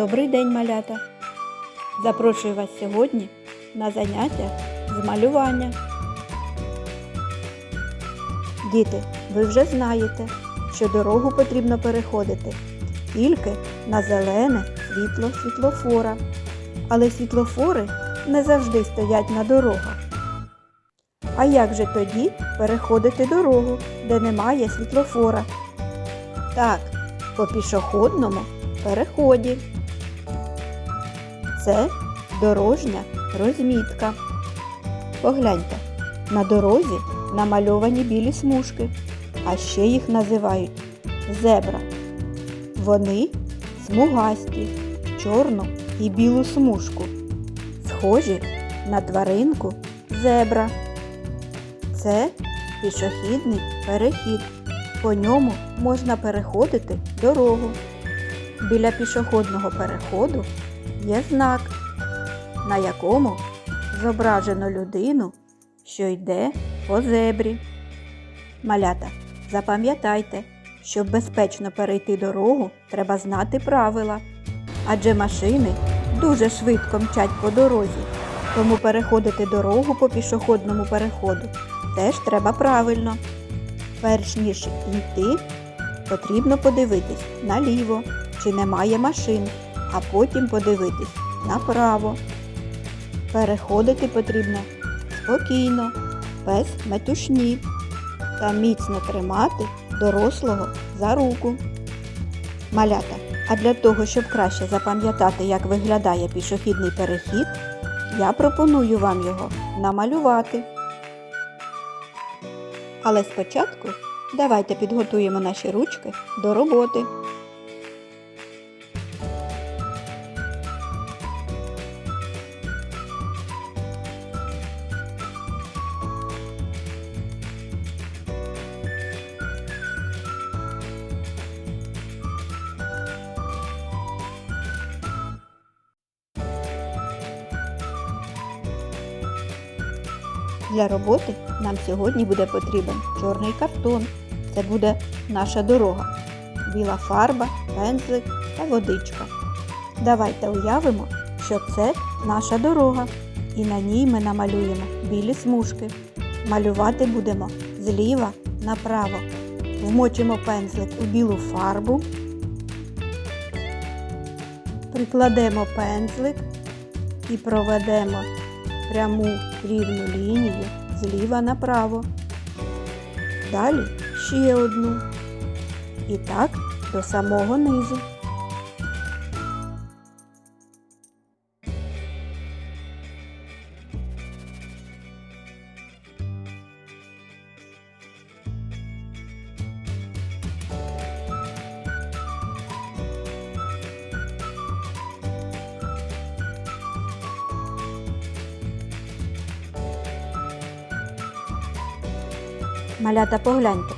Добрий день, малята! Запрошую вас сьогодні на заняття з малювання. Діти, ви вже знаєте, що дорогу потрібно переходити тільки на зелене світло світлофора. Але світлофори не завжди стоять на дорогах. А як же тоді переходити дорогу, де немає світлофора? Так, по пішохідному переході. Це дорожня розмітка. Погляньте, на дорозі намальовані білі смужки, а ще їх називають зебра. Вони смугасті, чорну і білу смужку, схожі на тваринку зебра. Це пішохідний перехід. По ньому можна переходити дорогу. Біля пішохідного переходу є знак, на якому зображено людину, що йде по зебрі. Малята, запам'ятайте, щоб безпечно перейти дорогу, треба знати правила. Адже машини дуже швидко мчать по дорозі, тому переходити дорогу по пішохідному переходу теж треба правильно. Перш ніж йти, потрібно подивитись наліво, чи немає машин, а потім подивитись направо. Переходити потрібно спокійно, без метушні та міцно тримати дорослого за руку. Малята, а для того, щоб краще запам'ятати, як виглядає пішохідний перехід, я пропоную вам його намалювати. Але спочатку давайте підготуємо наші ручки до роботи. Для роботи нам сьогодні буде потрібен чорний картон. Це буде наша дорога. Біла фарба, пензлик та водичка. Давайте уявимо, що це наша дорога. І на ній ми намалюємо білі смужки. Малювати будемо зліва направо. Вмочимо пензлик у білу фарбу. Прикладемо пензлик і проведемо пряму рівну лінію зліва направо. Далі ще одну. І так до самого низу. Малята, погляньте,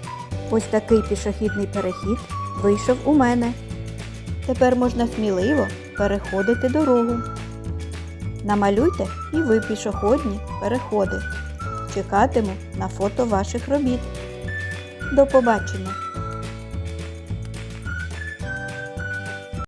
ось такий пішохідний перехід вийшов у мене. Тепер можна сміливо переходити дорогу. Намалюйте і ви пішохідні переходи. Чекатиму на фото ваших робіт. До побачення!